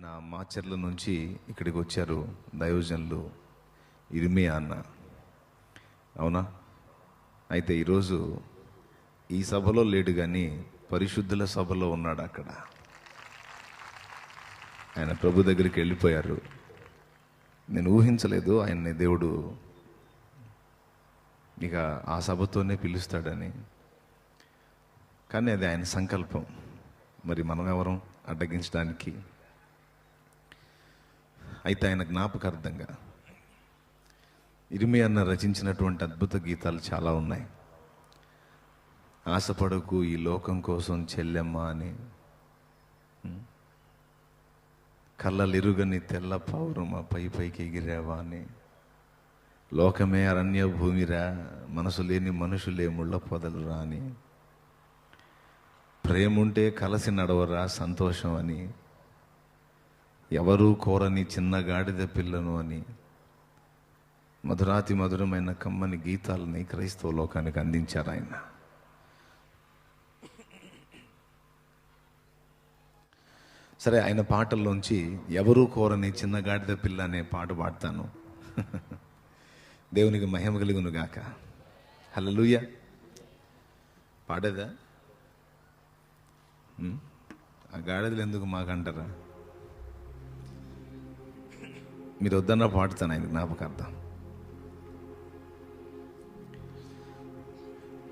ఆయన మాచర్ల నుంచి ఇక్కడికి వచ్చారు దయోజనులు ఇరిమియా అన్న. అవునా? అయితే ఈరోజు ఈ సభలో లేడు కానీ పరిశుద్ధుల సభలో ఉన్నాడు అక్కడ. ఆయన ప్రభు దగ్గరికి వెళ్ళిపోయారు. నేను ఊహించలేదు ఆయన్ని దేవుడు ఇక ఆ సభతోనే పిలుస్తాడని. కానీ అది ఆయన సంకల్పం. మరి మనం ఎవరం అడ్డగించడానికి అయితే ఆయన జ్ఞాపకార్థంగా ఇరిమి అన్న రచించినటువంటి అద్భుత గీతాలు చాలా ఉన్నాయి. ఆశపడకు ఈ లోకం కోసం చెల్లెమ్మ అని. కళ్ళలిరుగని తెల్ల పౌరమ పై పైకి ఎగిరావా అని. లోకమే అరణ్య భూమిరా మనసు లేని మనుషులే ముళ్ళ పొదలురా అని. ప్రేముంటే కలసి నడవరా సంతోషం అని. ఎవరూ కోరని చిన్న గాడిద పిల్లను అని. మధురాతి మధురమైన కమ్మని గీతాలని క్రైస్తవ లోకానికి అందించారు ఆయన. సరే ఆయన పాటల్లోంచి ఎవరూ కోరని చిన్న గాడిద పిల్ల అనే పాట పాడతాను. దేవునికి మహిమ కలుగును గాక. హలలుయ పాడేదా? ఆ గాడిదలు ఎందుకు మాకంటారా? మీరు వద్దన్నా పాడుతాను ఆయన జ్ఞాపకార్థం.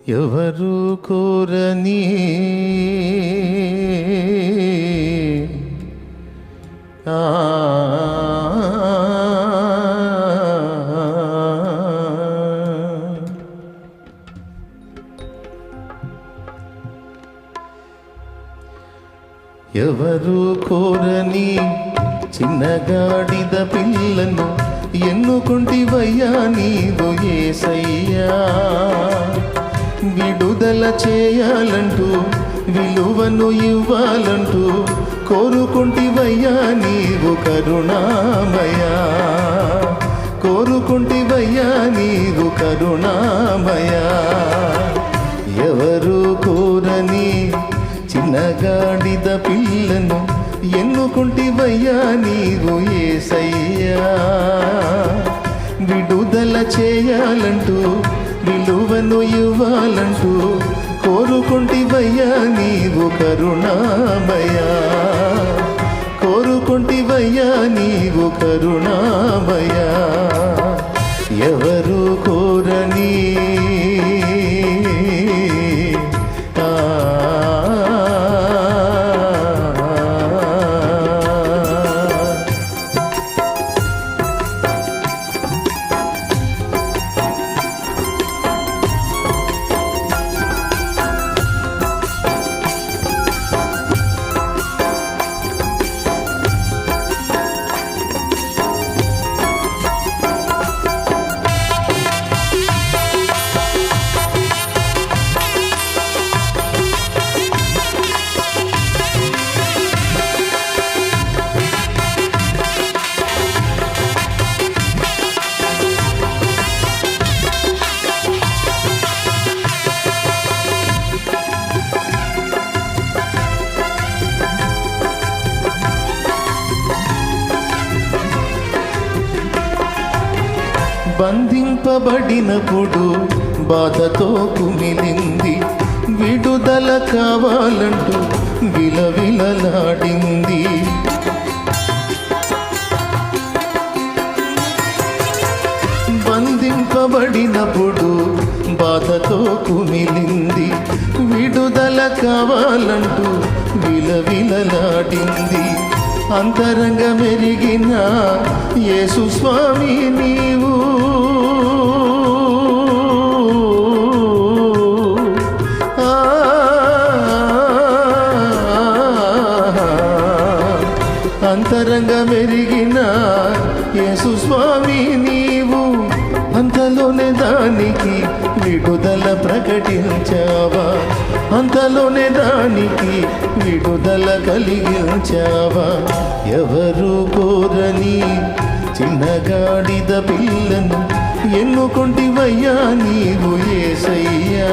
ఎవరు కోరని ఎవరు కోరని చిన్నగాడిద పిల్లను ఎన్నుకుంటివయ్యా నీవు ఏసయ్యా? విడుదల చేయాలంటూ విలువను ఇవ్వాలంటూ కోరుకుంటివయ్యా నీవు కరుణామయా? కోరుకుంటివయ్యా నీవు కరుణామయా? ఎవరు కోరని చిన్నగాడిద పిల్లను ఎన్నుకుంటివయ్యా నీవు ఏసయ్యా? విడుదల చేయాలంటూ విలువను ఇవ్వాలంటూ కోరుకుంటివయ్యా నీవు కరుణామయా కోరుకుంటివయ్యా నీవు కరుణామయా ఎవరు బంధింపబడినప్పుడు బాధతో కుమిలింది. విడుదల కావాలంటూ విలవిలలాడింది. బంధింపబడినప్పుడు బాధతో కుమిలింది. విడుదల కావాలంటూ విలవిలలాడింది. అంతరంగ మెరిగిన యేసు స్వామి నీవు. అంతలోనే దానికి విడుదల కలిగించావా? ఎవరు కోరని చిన్నగాడిద పిల్లను ఎన్నుకుంటివయ్యా నీవు ఏసయ్యా?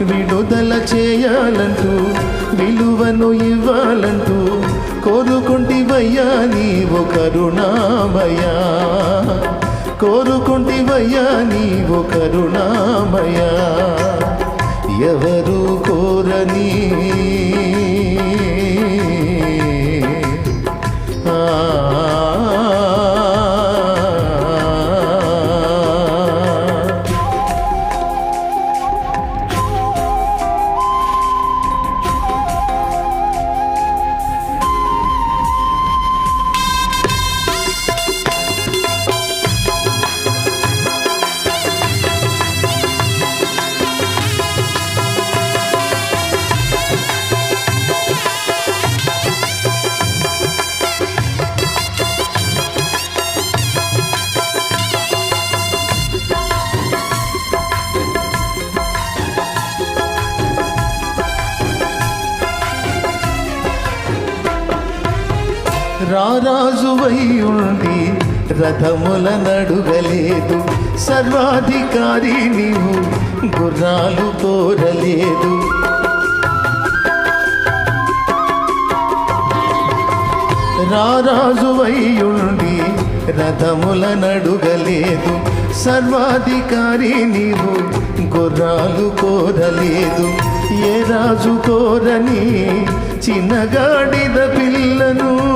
విడుదల చేయాలంటూ విలువను ఇవ్వాలంటూ కోరుకుంటివయ్యా నీవు కరుణామయా? కోరుకుంటివయ్యా నీవు కరుణామయా? ఎవరు కోరని రారాజువయ్యుండి రథముల నడుగలేదు. సర్వాధికారి నీవు గుర్రాలు కోరలేదు. ఉండి రథముల నడుగలేదు. సర్వాధికారి నీవు గుర్రాలు కోరలేదు. ఏ రాజు కోరని చిన్నగాడిద పిల్లను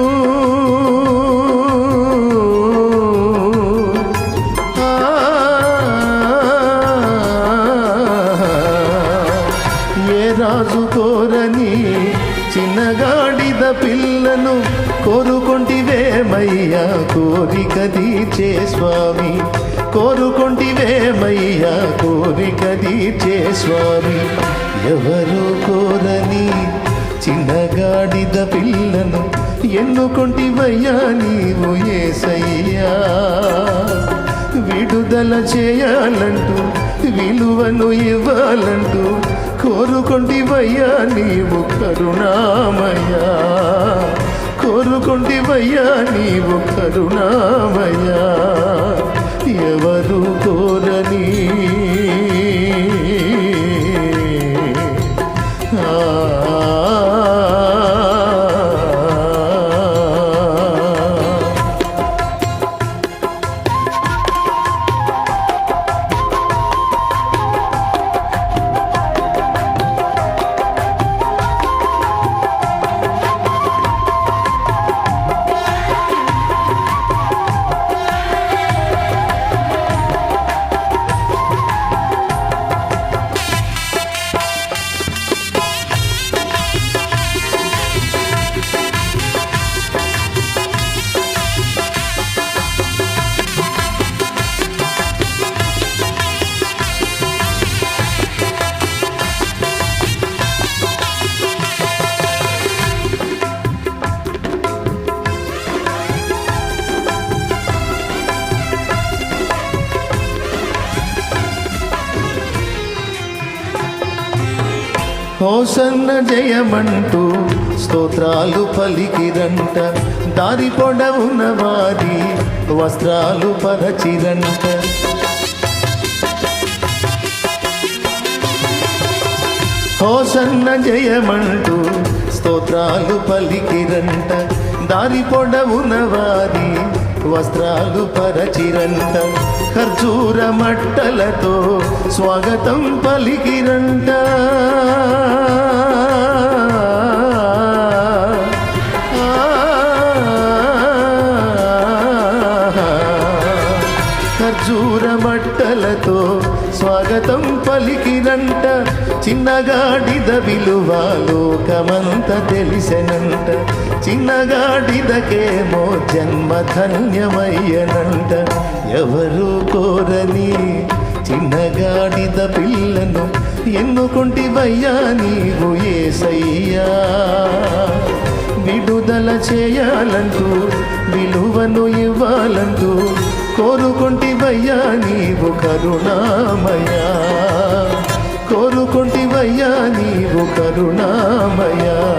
కోండివేమయ్యా కోరిక తీర్చే స్వామి. ఎవరు కోరని చిన్నగాడిద పిల్లను ఎన్నుకొంటివయ్యా నీవు ఏసయ్యా. విడుదల చేయాలంటూ విలువను ఇవ్వాలంటూ కోరుకొంటివయ్యా నీవు కరుణామయ్యా. కోరుకొంటివయ్యా నీవు కరుణామయ్యా. ఎవరు కోరని హోసన్న జయమంటూ స్తోత్రాలు పలికిరంట. దారి పొడవున వారి వస్త్రాలు పరచిరంట. హోసన్న జయమంటూ స్తోత్రాలు పలికిరంట. దారి పొడవున వారి వస్త్రాలు పరచిరంట. ఖర్జూర మట్టలతో స్వాగతం పలికిరంట. ఖర్జూర మట్టలతో స్వాగతం పలికిరంట. చిన్నగాడిద విలువ లోకమంత తెలిసెనంట. చిన్నగాడిదకేమో జన్మ ధన్యమయ్యనంట. ఎవరు కోరని చిన్నగాడిద పిల్లను ఎన్నుకుంటివయ్యా నీవు ఏసయ్యా? విడుదల చేయాలంటూ విలువను ఇవ్వాలంటూ కోరుకుంటివయ్యా నీవు కరుణామయా? కోరుకొంటివయ్యా నీవు కరుణామయా.